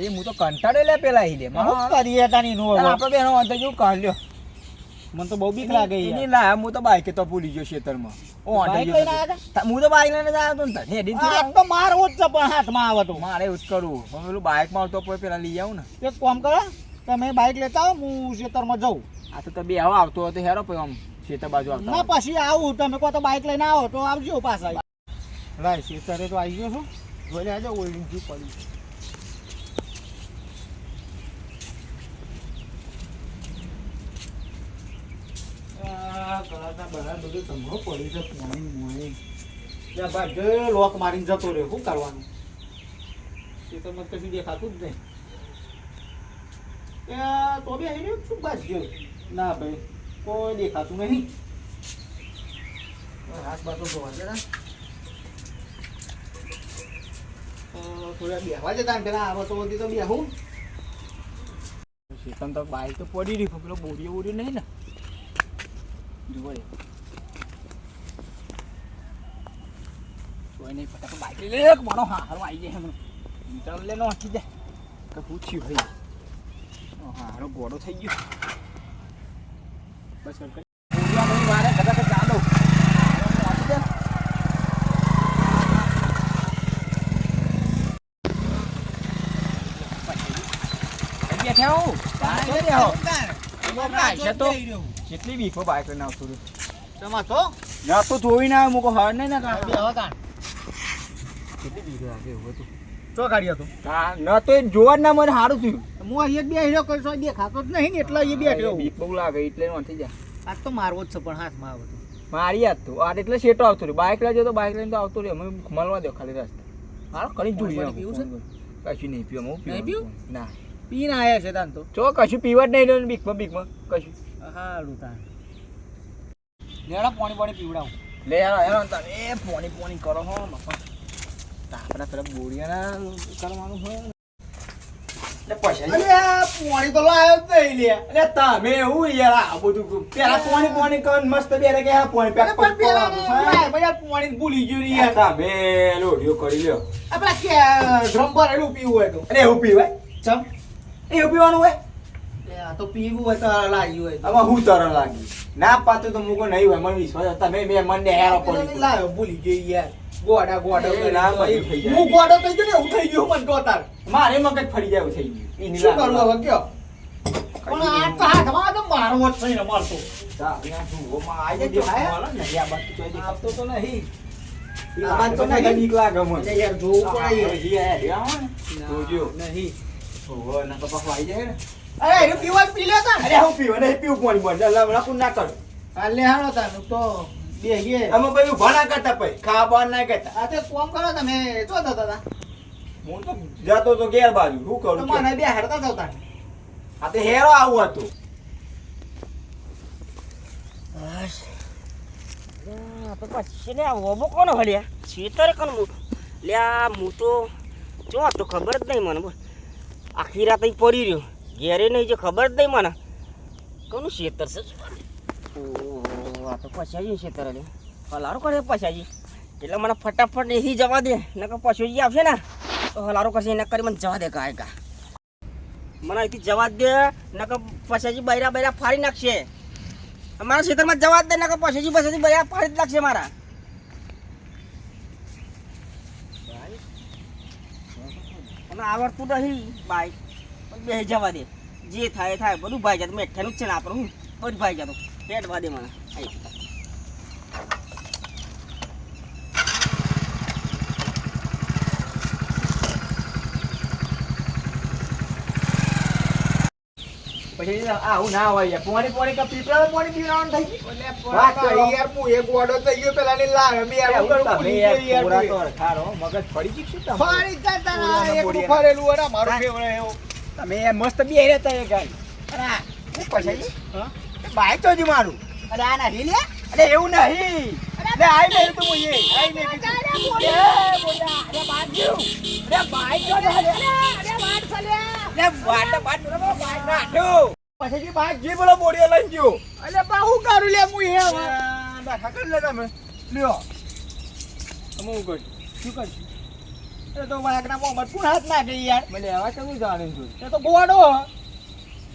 એ હું તો કંટાળે લે પેલા ઈ લે હું. કરીએ તાની નો હવે? આપણે બેનો અંતર જેવું કાઢ લ્યો. મને તો બહુ બીક લાગે એની. લાયા હું તો બાઈક તો ભૂલી ગયો ખેતરમાં. ઓ આંટે ગયો હું તો બાઈક લઈને જ આવ્યો તો ને તાર. તો આ તો મારવો જ પણ હાથમાં આવે તો. મારે એવું જ કરવું. હું પેલું બાઈકમાં તો પેલા લઈ આવું ને. એક કામ કરો તમે બાઈક લેતા આવો હું ખેતરમાં જાઉં. આ તો બે આવો આવતો હતો હેરો પછી આમ ખેતર બાજુ આવતો ના પછી આવું. તમે કહો તો બાઈક લઈને આવો તો આવજો પાછા. રાઈ ખેતરે તો આવી ગયો છું. જોઈ લેજો થી પડી. બહાર બધું સંભવ પડ્યું છે પોણી મોણી ત્યાં ભાગે લોક મારીને જતો રહ્યો, શું કરવાનું? ખેતરમાં તો દેખાતું જ નહીં. એ, તો બી આવીને શું બાજ ગયો? ના ભાઈ, કોઈ દેખાતું નહીં. હાથ બાતો જોવા જરા. થોડા બેહવા જતા પેલા આવો તો બધી તો બેહું. શેતન તો બાઈક તો પડી રહી પેલો બોરીઓ બોરીઓ નહીં ને? એ. કોઈ નહીં ફટાફટ બાઈક લઈ લે મારો હારો આવી જાય હમણાં મીટર લે નો હટી જાય કે પૂછ્યું ભાઈ હારો ગોળો થઈ ગયો બસ વારે કદાચ ચાલો જાય. હું તો કેટલી બાઇક લઈને આવતો રહ્યો? તમાર તો? ના તો ધોઈ ના મૂકો હાર નહીં ના કાં બેહવા તાણ કેટલી વીફો લાગે એવું હતું? ચો હતો હા ન તો એ જોવા ના મને સારું થયું. હું અહીંયા બે હીરો કઈ બે દેખાતો જ નહીં ને એટલે અહીંયા બેઠો વીક બહુ લાગે એટલે નથી જાય. આજ તો મારવો જ છે પણ હાથમાં આવે તો. મારી યાદ તો આ એટલે શેટો આવતો રહ્યો. બાઇક લઈ તો બાઈક લઈને તો આવતો રહ્યો. અમે મળવા દો ખાલી રસ્તા. હા કરી જોડી જોઈએ પીવું કશું નહીં પીવું હું ના પીવું? ના. પીને આયા છે તાન તો. ચો કશું પીવા જ નહીં બીકમાં બીકમાં કશું. હારું તાન લેડા પાણી પાણી પીવડાવું. લે યાર યાર તમે એ પોણી પાણી કરો હો મફા આપણા પેલા બોરિયાના કરવાનું હોય. એટલે પૈસા પાણી તો લાયો જ નહીં લે. અરે તમે હું યાર આ બધું પેલા પાણી પાણી કર મસ્ત બેરે કે પાણી પણ પેલા ને પાણી ભૂલી ગયું ને યાર. તમે લોડિયો કરી લ્યો. આપડા કે ડ્રમ ભરેલું પીવું હોય તો. અરે એવું પીવાય? ચમ? એવું પીવાનું હોય? તો પીવું હોય તો લાગ્યું હોય તો. આમાં હું તરણ લાગી ના પાતું તો મુકો નહીં હોય મને વિશ્વાસ. તમે બે મને હેરો પડી લાયો ભૂલી ગયો યાર ગોડા ગોડા. હું ગોડો થઈ ગયો ને હું થઈ ગયો મને ગોતાર મારે મગજ ફરી જાય થઈ ગયું શું કરું હવે કયો પણ આ તો હાથમાં તો મારવો જ છે મારતો આવતો તો નહીં તો. લાગે મને. યાર જોવું પડે યાર. હજી આ હેડ્યા હોય ને, જોજો. નહીં ઓહો, ના તો જાય ને. અરે એ પીવા પી લેતા ને અરે હું પીવું? નહીં પીવું પાણી બંધ એટલે લખું ના કરું. હાલે હાલો તા તો બે ગે અમે ભાઈ ઊભા ના કરતા પછી. ખાવા બાવા ના કરતા. આ તે કોમ કરો તમે જો થતા હતા હું તો જતો તો ગેર બાજુ. શું તો કરું? મને બે હડતા જતા આ તો હેરો આવું હતું. તો પછી ને ઓબો કોનો હલ્યા છેતર કોણ લે આ હું તો જો તો ખબર જ નહીં મને. બોલ આખી રાત પડી રહ્યો. ઘેરે નહીં જો ખબર જ નહીં મને. કોનું શેતર છે? આ તો પછાજી શેતર લે હલારો કરે પછાજી. એટલે મને ફટાફટ એથી જવા દે, નકર પશુજી આવશે ને, તો હલારો કરશે એના કરી મને જવા દે કાય કા મને અહીંથી જવા દે, નકર પછાજી બૈરા બૈરા ફાડી નાખશે. મારા ખેતરમાં જવા દે, નકર પછાજી પછાજી બૈરા ફાડી નાખશે મારા. આવડતું નહીં બાઈક બે જવા દે જે થાય થાય બધું ભાઈ જતું મેઠાનું જ છે ને આપણું હું બધું ભાઈ જતું પેટ વાદે મને. પછી આવું ના હોય યાર. પોણી પોણી કા પીપળા પોણી પીવડાવવાનું થઈ ગયું વાત કરો. યાર હું એક ગોડો થઈ ગયો પેલા ની લાવે બે અરે હું કરું, યાર ગયો પૂરા તો હરખારો. મગજ ફરી ગયું શું? જતા. ફરેલું ને, મારું ફેવરે એવું. તમે મસ્ત બે રહેતા એ ગાય અરે શું પછી હા? બાઈક તો જ મારું અરે આ નથી લે અરે એવું નહીં અરે આઈ નહીં તો હું એ આઈ નહીં અરે બાજુ. અરે બાઈક તો જ હાલે. અરે વાટ વાટ બરોબર, બાઈક ના હાથું. પછી જે બાઈક જી બોલો બોડીઓ લઈ ગયો અરે બા હું કરું લે હું હે. બેઠા કરી લે તમે લ્યો તમે હું કર શું કરશું એ તો વાઘના મોંમાં કોણ હાથ નાખે યાર. મને આવા કેવું જાણે છું એ તો ગોડો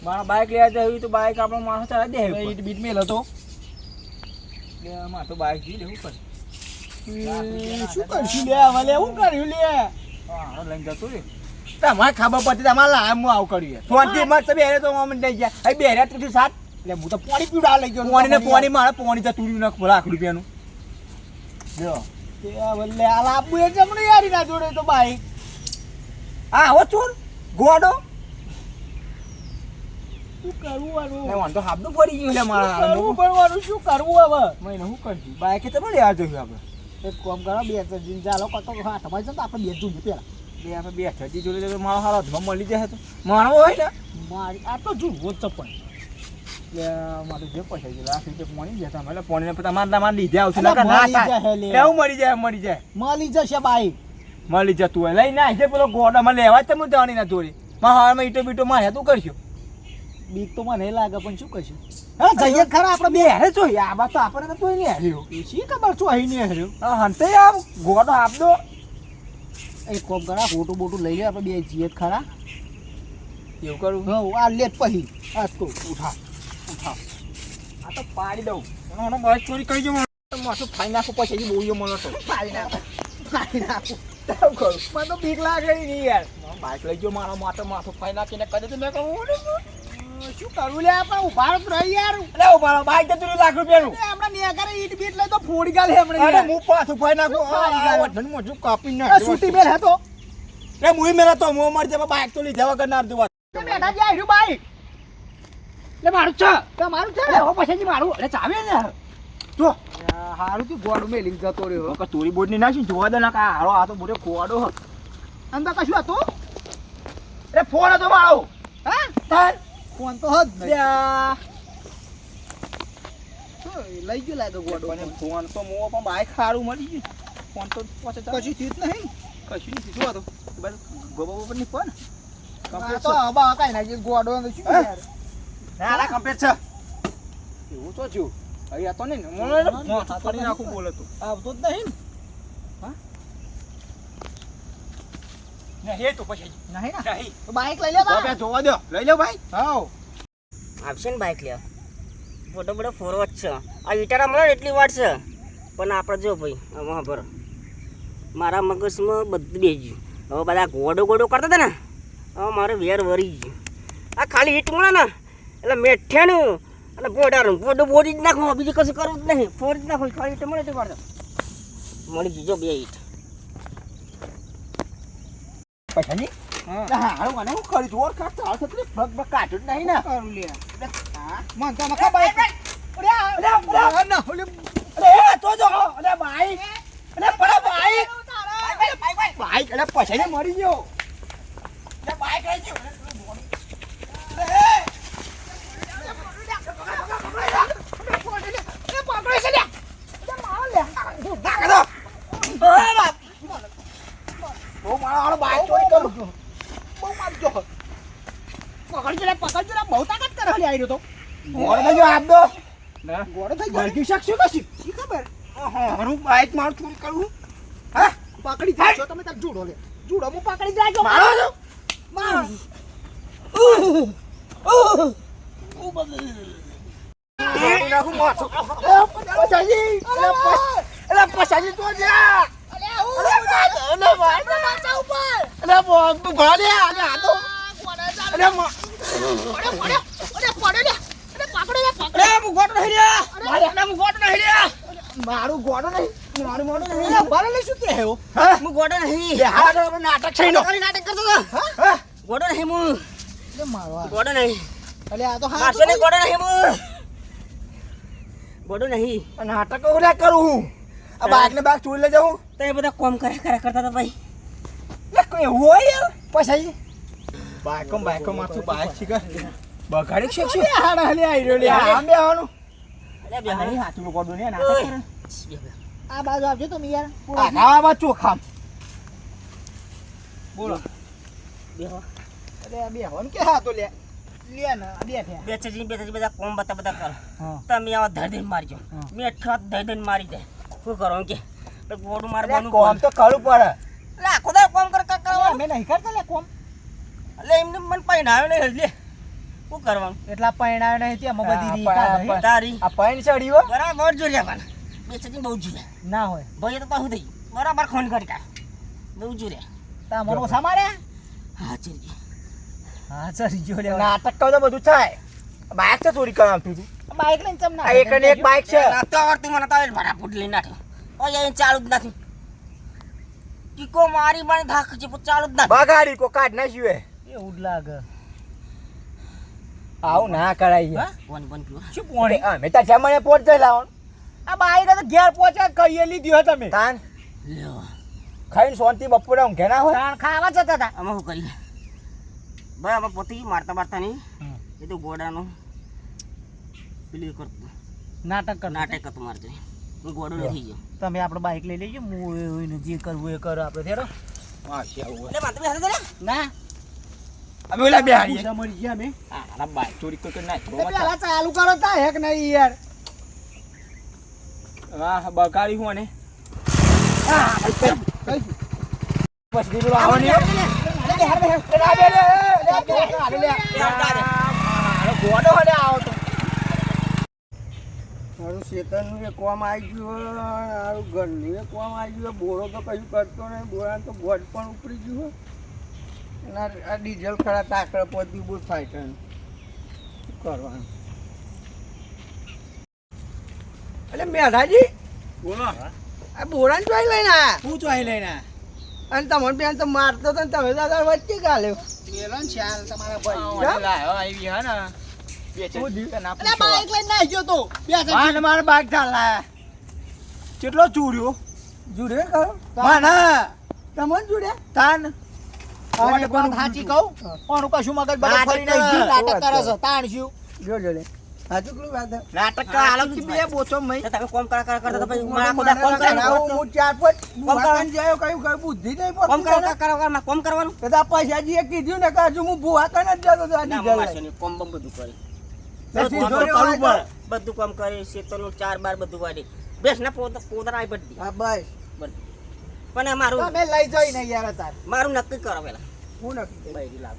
મારા બાઇક લેવા જાય તો બાઇક આપણો માણસ ચલાવી દે ઈટ બીટ મેલ હતો. મારે તો બાઇક જોઈ લેવું પડે શું કરશું લે અમે લે શું કર્યું લે? લઈને જતો રે તમારે ખબર પડતી તમારે લાય હું આવું કર્યું ફોનથી મત તો જઈ ગયા. અહીં બેરે તું સાત. એટલે હું તો પાણી પીવડા લઈ ગયો. પાણી ને પાણી મારે પાણી જતું રહ્યું ને લાખ રૂપિયાનું. જો તે આ લાંબુ એ જમણે યારી ના જોડે તો બાઈક હા હો ચોર ગોડો શું કરવું ને વાંધો હાબડું પડી ગયું લે મારા કરવું પડવાનું શું કરવું હવે? મહિને શું કરશું બાઈકે તો લેવા જોયું આપણે. એક કામ કરો બે ત્રણ ચાલો કતો હા તમારે જતા આપણે બે જોઈએ પેલા બે આપણે બે છજી જોડે મારો હારો ધમ મળી જાય તો. મારવો હોય ને. મારી આ તો જુઓ ચપ્પલ. લે મારે જે પૈસા છે લાખ રૂપિયા પોણી જતા એટલે પોણીને તમારે તમારે લીધે આવશે. ના મળી જાય મળી જાય મળી જાય. મળી જશે મળી જતું હોય. લઈને આવી પેલો ગોડામાં લેવા જ તમે જવાની ના જોડી. મારા હારમાં ઈટો બીટો માર્યા તું કરશો? બીક તો મને લાગે પણ શું કહીશું હા જઈએ ખરા આપણે બે અરે જોઈએ આ બાત તો આપણે તો તોય નહીં હાર્યો શી ખબર શું અહીં નહીં હર્યો આ હંતે આમ ગોડો આપદો. એ કોમ કરા ફોટો બોટું લઈ લે આપણે બે જઈએ ખરા. એવું કરું? હા આ લે પછી. આ તો ઉઠા. ઉઠા આ તો પાડી દઉં. એનો બસ ચોરી કરી જવું માથું ફાઈ નાખું પછી બોલ્યો મળો તો. પાડી નાખો. પાડી નાખો. એવું કરું. મને તો બીક લાગે નહીં યાર. બાઈક લઈ ગયો મારા માટે માથું ફાઈ નાખીને કરે તો મેં કહું શું કરવું લે આપણે? ઊભા રહી યાર. અરે ઊભા બાઈક જતું લાખ આપણે નેગરે ઈટ બીટ લઈ તો ફોડી ગાલે આપણે અરે હું પાછું ફાઈ નાખું? વઢણ મોઢું કાપી એ નાખ્યું. મેલ હતો મુઈ મેલા તો. મોં મારી જાય બાઈક તો લીધા વગર ના બેઠા જાય બાઈક. લે મારું છે. તો મારું છે? હો પછી મારું. એટલે ચાવે ને. જો. હારું તું મેં મેલી જતો રહ્યો. કે તોરી બોર્ડની નાખી જોવા દે ના કા હારો આ તો બોરે કોડો હ. અંદર કશું હતું? એ ફોન હતો મારો. હા? તાર. ફોન તો હદ નહીં. લઈ ગયો લાગે ગોડો ફોન તો મો પણ બાઈક સારું મળી ગયું. ફોન તો પછી. કશું થયું નહીં. કશું નહીં હતું બસ ગોબો ગોબો ની ફોન તો હવા કાંઈ નાખી ગોડો ને શું યાર? ના ના કમ્પ્લીટ છે. એવું તો થયું. અહીં હતો નહીં ને મને નાખું બોલે તું. આવતો જ નહીં ને. હે? તો પછી. નહીં નહીં. તો બાઈક લઈ લે બા. જોવા દો. લઈ લો ભાઈ. હાઉ. આવશે ને બાઇક લેવા. ફોટો બધો ફોરવર્ડ છે. આ વિટારા મળે ને એટલી વાર છે. પણ આપણે જો ભાઈ હવે ભરો. મારા મગજમાં બધું બે ગયું. હવે બધા ગોડો ગોડો કરતા હતા ને? હવે મારે વેર વરી ગયું. આ ખાલી હીટ મળે ને? એટલે મેઠ્યાનું અને પોડાનું પોડું બોડી જ નાખવું બીજું કશું કરવું જ નહીં. ફોર જ નાખવું ખાલી હીટ મળે તો પાડો. મળી ગઈ બે ઈટ. પછાજી હા. મને હું કરી જોર કાઢતો હાલ તો જ નહીં ને. કરું લે. મન તો મખા બાઈક અરે અરે અરે ના ઓલે અરે તો જો અરે બાઈક અરે પડા અરે પછાજી મરી ગયો. અરે ગયો ઓ મારો હાલો બાઈક ચોરી કરું બહુ મારજો પકડજો લે પકડજો લે બહુ તાકાત કરે હલી આઈ રહ્યો તો મોર બાજુ આપ દો ગોળો થઈ ગયો મરજી શકશું કશી શી ખબર હારું બાઈક મારું ચોરી કરું હા પકડી જાય તમે તાર જુડો લે જુડો હું પકડી જાજો મારો મારો માથું પછાજી અરે પછાજી તો જા. નહીં નહીં મારું ગોટ નહીં. મારું મોઢું નહીં. ભલે શું કે હે ગોડો નહીં. નાટક છે નાટક કરતો ગોડો નહીં હું. ગોડો નહીં. અલે આ તો નહીં ગોડો નહીં હું. ગોડો નહીં. નાટક ઓલા કરું હું. આ બાઈક ને બાઈક ચોરી લઈ જાઉં? તો એ બધા કોમ કરે કરે કરતા હતા ભાઈ. કોઈ હોય યાર. પછાજી બાઈકો બાઈકો માથું બાઈક શીખર બગાડી છે છે. હાડા હલી આઈ રહ્યો લે. આમ બે અરે અલ્યા બે હારી. હાથું ગોડું ને. નાટક બે બે. આ બાજુ આવજો તમે યાર. આ ખાવામાં ચોખામ બોલો. બે હો. અરે બે કે હા તો લે. બે બે બે બધા કોમ બતા બધા કરો. તમે આવા ધર દઈને મારજો. મેં અઠવા ધર દઈને મારી જાય શું કરો કે? ગોડું મારવાનું કોમ તો કરવું પડે. એટલે આખો કોમ કર કર કરવા અમે નહીં કરતા લે કોમ. એટલે એમને મને પૈણાવ્યો નહીં એટલે શું કરવાનું? એટલા પૈણાવ્યો નહીં ત્યાં અમે બધી તારી આ પૈણ ચડી હો. બરાબર જો લેવાના બે સજી બહુ જુલે ના હોય. ભાઈ તો પાછું થઈ બરાબર ફોન કરી કા બહુ જુલે તા મરો ઓછા મારે હા ચરી હા ચરી જો નાટક તો બધું થાય. બાઇક તો ચોરી કરવા આવતું હતું બાઈક લઈને ચમ ના એક ને એક બાઇક છે. ના તો આવડતું મને તો ભરા ફૂટ લઈને નાખ્યો ઓ અહીં ચાલુ જ નથી. ટીકો મારી મને ધાક છે પણ ચાલુ જ નથી. બગાડી કો કાઢ ના જીવે એવું જ લાગે. આવું ના કરાય હા? પાણી પાણી પીવા શું પોણી મેં તાર જમણે પોટ જઈ લાવો આ બાઈક તો ઘેર પહોંચ્યા કહીએ લીધી હો તમે? તાન. ખાઈને શાંતિ બપોરે ઊંઘે ઘેના હોય. તાણ ખાવા જતા હતા. અમે શું કરીએ? ભાઈ અમે પોતી મારતા મારતા નહીં. એ તો ગોડાનું. પેલું એ નાટક કર નાટક હતું મારે હું ગોડો નથી ગયો તમે આપણે બાઈક લઈ લેજો હું એને જે કરવું એ કરો આપણે મારે બેસે લે. ના અમે ઓલા બે હારીએ પૂછા ગયા અમે હા બાઇક ચોરી કરી નાખ પેલા ચાલુ કરો તા હેક નહીં યાર હા બગાડી હું કઈ પછી દીધું આવવાની હો. લે, લે, લે, લે, લે, લે, લે, લે, લે. મારો ગોડો હલે આવો તો મારું શેતરનું એ કોમ આવી ગયું હોય મારું ઘરનું એ કોમ આવી ગયું બોરો તો કશું કરતો નહીં બોરા તો બોટ પણ ઉપડી ગયું હોય. અને આ- ડીઝલ ખરા ટાકરા પહોંચી બહુ ફાઈટર શું કરવાનું? એટલે મેધાજી બોલો. આ બોરાને ચોઈ લઈને આ? હું ચોઈ લઈને અને તમને બેન તો મારતો તો ને તમે દાદા વચ્ચે ગાલ્યો. મેલો ને ચાલ તમારા ભાઈ. લાયો, આવી હે ને. કેટલો ચૂડ્યો? જુડે તમે કોમ કરવાનું જાયો પૈસા જે કીધું ને કે હજુ હું ભૂવા કને તો આ બધું કામ કરી શેતરનું ચાર બાર બધું વાળી બેસ ના પોતા પોતા આઈ બધી. હા બસ. પણ મારું તમે લઈ જઈ ને યાર તાર મારું નક્કી કરો પેલા. હું નક્કી બૈરી લાવ.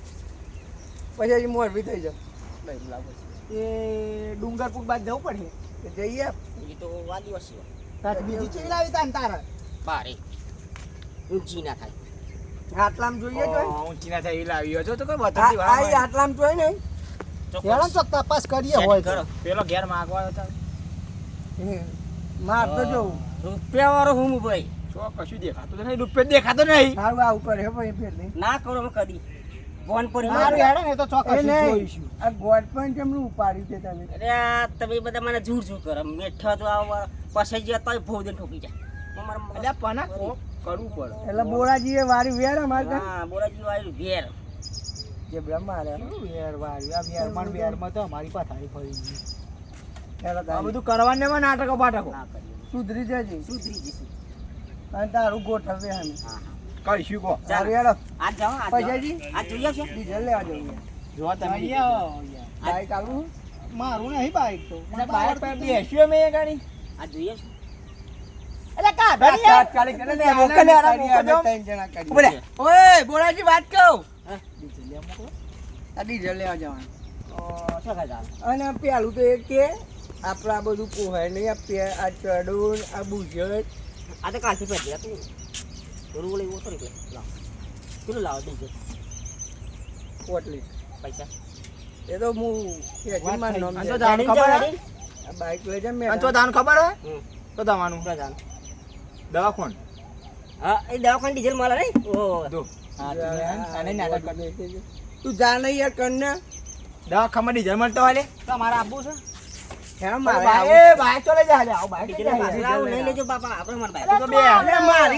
પછી મોરબી થઈ જાવ બૈરી લાવ. એ ડુંગરપુર બાદ જવું પડે જઈએ? એ તો આદિવાસી બીજી ચીજ લાવી તાન તારે? બારે. ઊંચી ના થાય. આટલામ જોઈએ તો. ઊંચી ના થાય એ લાવ્યો છો તો કોઈ બતાવી આટલામાં જોઈ ને હેડો ચોક તપાસ કરીએ હોય કરો. પેલો ઘેર માગવા હતા માર તો જો. રૂપિયા વાળો હું ભાઈ તો કશું દેખાતું તો નહીં રૂપિયા દેખાતો નહીં. મારું આ ઉપર હે ભાઈ પેલે. ના કરો કદી. ફોન પર મારું હેડે ને તો ચોક્કસ જોઈશું. આ ગોડ પણ કેમનું ઉપાડ્યું છે તમે? અરે આ તમે બધા મને જૂર જૂર કરો. મેઠા તો આવા પછી ગયા તોય ભોજન ઠોકી જાય. એટલે પના કરવું પડે. એટલે બોરાજીએ વારી વેર અમારે હા બોરાજી વારી ઘેર જે બ્રહ્મા રે વેરવાર વેરમાન વેરમાં તો અમારી પાસે આવી ફરી આ બધું કરવાને માં નાટકો બાટકો સુધરી જાય સુધરી જશે. અને તારું ગોઠવે હમ કરીશું કો. ચાલ. યાર આ જાઓ આ પૈસાજી આ જોઈએ છે? ડીઝલ લેવા જવું જો તમે બાઈક આવું મારું નહીં બાઈક તો. બાઈક પર બેસ્યું અમે એ ગાડી. આ જોઈએ છે? અરે કા તાત્કાલિક મોકલે મોકલે ઓય બોલાજી વાત કહું. અને પેલું તો એ કે આપણે બધું પોહાય નહીં આ પે આ ચડોળ આ બુજટ. આ તો કાચી પેટી તું થોડું બોલે ઓછો નીકળે લાવ કેટલું લાવો ડીઝલ? પોટલી. પૈસા. એ તો હું બાઈક લઈ જાય મેં તો દાન ખબર હે તો દાવાનું. દવાખાન. હા એ દવાખાન ડીઝલ માલા નહીં? ઓહો તું જા નહીં યાર કર ને. દવા ખમડી જર્મન તો હાલે તો મારે આપવું છે? મારી